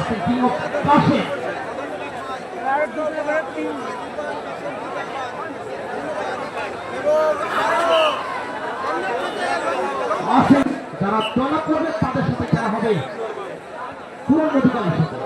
পাশে তিন পাশে। যারা তলব করবে তাদের সাথে খেলা হবে। পুরো মেডিকেলের সাথে।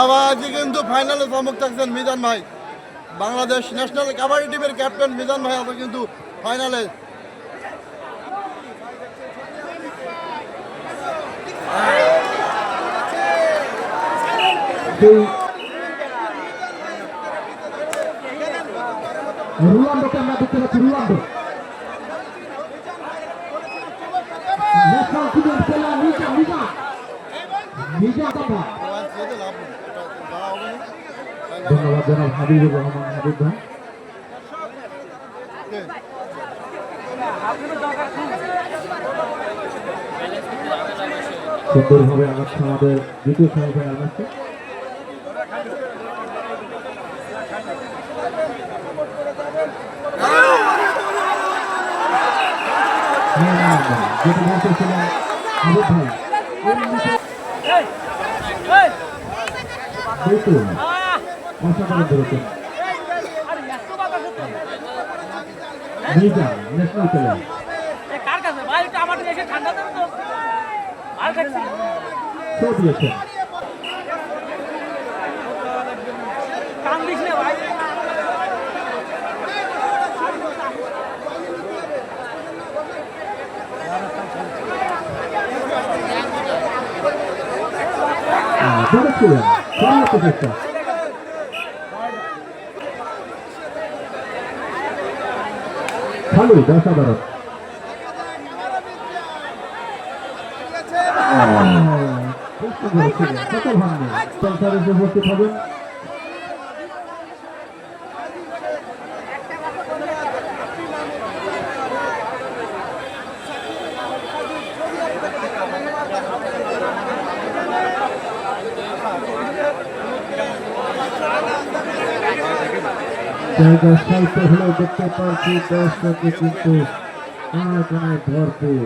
আবার আজকে কিন্তু ফাইনালে চমক থাকছেন মিজান ভাই। বাংলাদেশ ন্যাশনাল কাবাডি টিমের ক্যাপ্টেন মিজান ভাই আছে কিন্তু ফাইনালে সেই রুলান্ডোকে আমরা দেখতে পাচ্ছি, রুলান্ডো। ধন্যবাদ জনাব হাবিবুর রহমান হাবিব ভাই। সুন্দরভাবে আগাচ্ছে আমাদের দ্বিতীয় সেমিফাইনাল ম্যাচে যেটা ন্যাশনাল প্লেয়ার কার কাছে ভাই আমার এসে ঠান্ডা তো আর শো দিয়েছেন ধরেছিলেন সর্বোচ্চ চেষ্টা ভালো অসাধারণ খুব সুন্দর ছিল কত ভাঙনি সংসারে উপস্থিত হবেন জায়গা স্বল্প হলেও দেখতে পাচ্ছি দর্শকে কিন্তু আয়োজনায় ভরপুর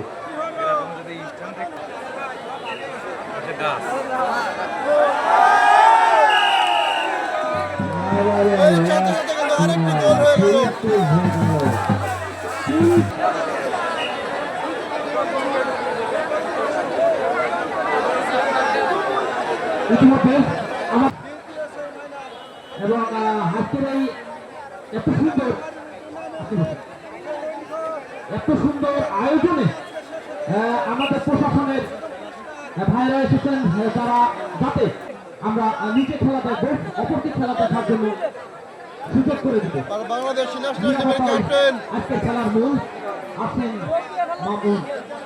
এই সাথে সাথে কিন্তু আরেকটি গোল হয়ে গেল ইতিমধ্যে আমার এবং আহ, আজকের এই এত সুন্দর এত সুন্দর আয়োজনে আমাদের প্রশাসনের ভাইরা এসেছেন যারা যাতে আমরা নিচে খেলা দেখব অপরটি খেলা দেখার জন্য সুযোগ করে দিতে। আজকের খেলার মূল আসেন মামুন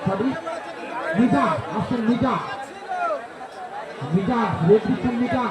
সরি নিজাম আসেন নিজাম। নিজাম দিচ্ছেন নিজাম।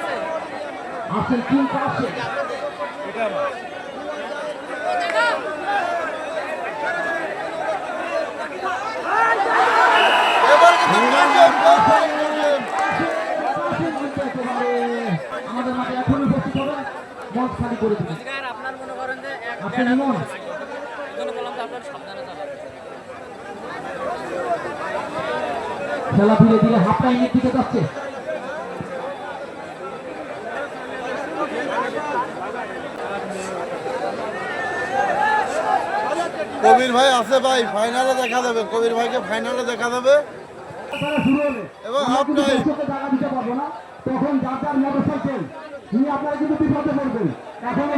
আসেন কিন্তু আসে এবার কিন্তু তিনজন গোল করে দিলেন। আমাদের মাঠে এখন উপস্থিত হবেন মঞ্চ খালি করে দিবেন আপনার মনে করেন যে আপনি নিমন? খেলা ধীরে ধীরে হাফ টাইমের দিকে যাচ্ছে। কবির ভাই আছে ভাই ফাইনালে দেখা যাবে কবির ভাইকে ফাইনালে দেখা যাবে এবং আপনি তখন যার যার মোটরসাইকেল আপনারা কিন্তু বিপদে পড়বেন। এখনও